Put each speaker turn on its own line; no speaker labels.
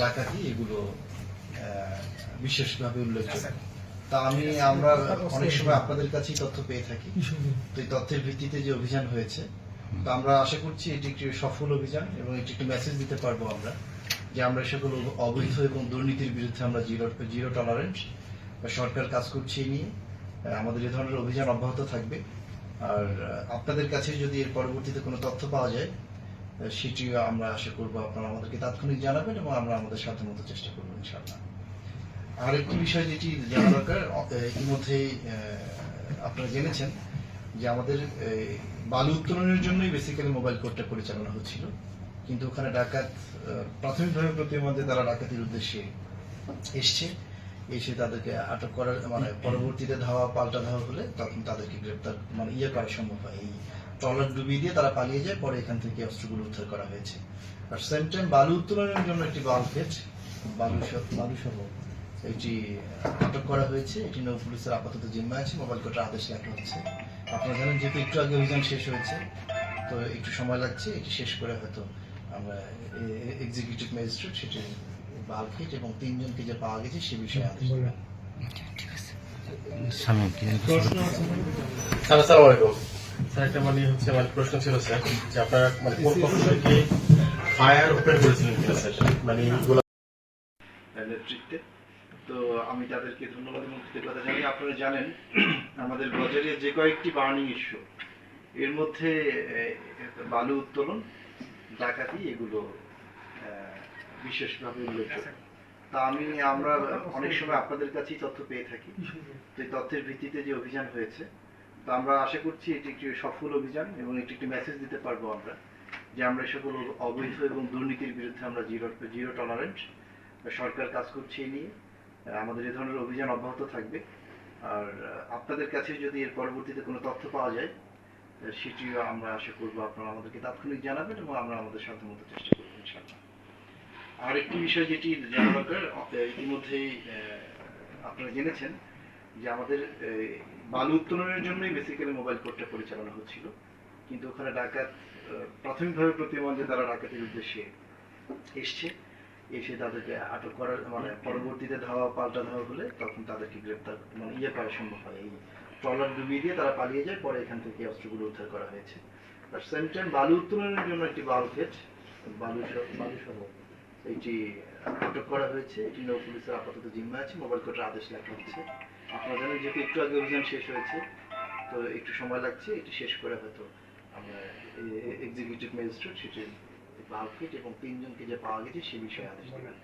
ডাকাতি এগুলো বিশেষভাবে উল্লেখযোগ্য। তা আমি আমরা অনেক সময় আপনাদের কাছেই তথ্য পেয়ে থাকি। তো এই তথ্যের ভিত্তিতে যে অভিযান হয়েছে তো আমরা আশা করছি এটি একটি সফল অভিযান এবং এটি একটি মেসেজ দিতে পারব আমরা যে আমরা সকল অবৈধ এবং দুর্নীতির বিরুদ্ধে আমরা জিরো জিরো টলারেন্স বা সরকার কাজ করছে এই নিয়ে আমাদের এ ধরনের অভিযান অব্যাহত থাকবে। আর আপনাদের কাছে যদি এর পরবর্তীতে কোনো তথ্য পাওয়া যায় সেটিও আমরা আশা করব আপনারা আমাদেরকে তাৎক্ষণিক জানাবেন এবং আমরা আমাদের সাধ্য মতো চেষ্টা করব ইনশাআল্লাহ। আর একটি বিষয় যেটি জানা দরকার ইতিমধ্যেই আপনারা জেনেছেন যে আমাদের বালু উত্তোলনের জন্যই বেসিক্যালি মোবাইল কোর্টটা পরিচালনা হচ্ছিল। কিন্তু ওখানে ডাকাত প্রাথমিকভাবে প্রতিমা যে তারা ডাকাতির উদ্দেশ্যে এসছে। এসে তাদেরকে আটক করার মানে পরবর্তীতে ধাওয়া, পাল্টা ধাওয়া হলে তখন তাদেরকে গ্রেপ্তার মানে ইয়ে করা সম্ভব হয় এই ট্রলার ডুবিয়ে দিয়ে তারা পালিয়ে যায় পরে এখান থেকে অস্ত্রগুলো উদ্ধার করা হয়েছে। আর সেম টাইম বালু উত্তোলনের জন্য একটি বালফেট বালু বালু সহ এটি আটক করা হয়েছে। এটি নৌ পুলিশের আপাতত জিম্মা আছে মোবাইল কোর্টের আদেশ লেখা হচ্ছে। আপনারা জানেন যেহেতু একটু আগে অভিযান শেষ হয়েছে তো একটু সময় লাগছে এটি শেষ করে হয়তো আমরা এক্সিকিউটিভ ম্যাজিস্ট্রেট সেটি বালফেট এবং তিনজনকে যে পাওয়া গেছে সে বিষয়ে আদেশ দেবেন।
কি
আছে? স্যার আসসালামু আলাইকুম। মানে মানে মানে
তো আমি তাদেরকে ধন্যবাদ এবং কৃতজ্ঞতা আপনারা জানেন, আমাদের যে কয়েকটি বার্নিং ইস্যু এর মধ্যে বালু উত্তোলন, ডাকাতি, এগুলো বিশেষভাবে উল্লেখযোগ্য। তা আমি, আমরা অনেক সময় আপনাদের কাছেই তথ্য পেয়ে থাকি। তো তথ্যের ভিত্তিতে যে অভিযান হয়েছে তো আমরা আশা করছি এটি একটি সফল অভিযান এবং এটি একটি মেসেজ দিতে পারব আমরা যে আমরা সকল অবৈধ এবং দুর্নীতির বিরুদ্ধে আমরা জিরো জিরো টলারেন্স সরকার কাজ করছে এই নিয়ে। আমাদের এই ধরনের অভিযান অব্যাহত থাকবে। আর আপনাদের কাছে যদি এর পরবর্তীতে কোনো তথ্য পাওয়া যায় সেটিও আমরা আশা করব আপনারা আমাদেরকে তাৎক্ষণিক জানাবেন এবং আমরা আমাদের সাধ্যমতো চেষ্টা করব, ইনশাআল্লাহ। আর একটি বিষয় যেটি জানা দরকার ইতিমধ্যেই আপনারা জেনেছেন যে আমাদের বালু উত্তোলনের জন্যই বেসিক্যালি মোবাইল কোর্টটা পরিচালনা হচ্ছিল। কিন্তু ওখানে ডাকাত প্রাথমিকভাবে প্রতিমান যে তারা ডাকাতির উদ্দেশ্যে এসছে। এসে তাদেরকে আটক করার মানে পরবর্তীতে ধাওয়া, পাল্টা ধাওয়া হলে তখন তাদেরকে গ্রেপ্তার মানে ইয়ে করা সম্ভব হয়। এই ট্রলার ডুবিয়ে দিয়ে তারা পালিয়ে যায়, পরে এখান থেকে অস্ত্রগুলো উদ্ধার করা হয়েছে। আর সেম টাইম বালু উত্তোলনের জন্য একটি বালফেট বালু বালু সহ এইটি আটক করা হয়েছে এটি নৌ পুলিশের আপাতত জিম্মা আছে, মোবাইল কোর্টের আদেশ লেখা হচ্ছে। আপনারা জানেন যেহেতু একটু আগে অভিযান শেষ হয়েছে, তো একটু সময় লাগছে এটি শেষ করে হয়তো আমরা এক্সিকিউটিভ ম্যাজিস্ট্রেট সেটি বাউফিট এবং তিনজনকে যে পাওয়া গেছে, সে বিষয়ে আদেশ দেবেন।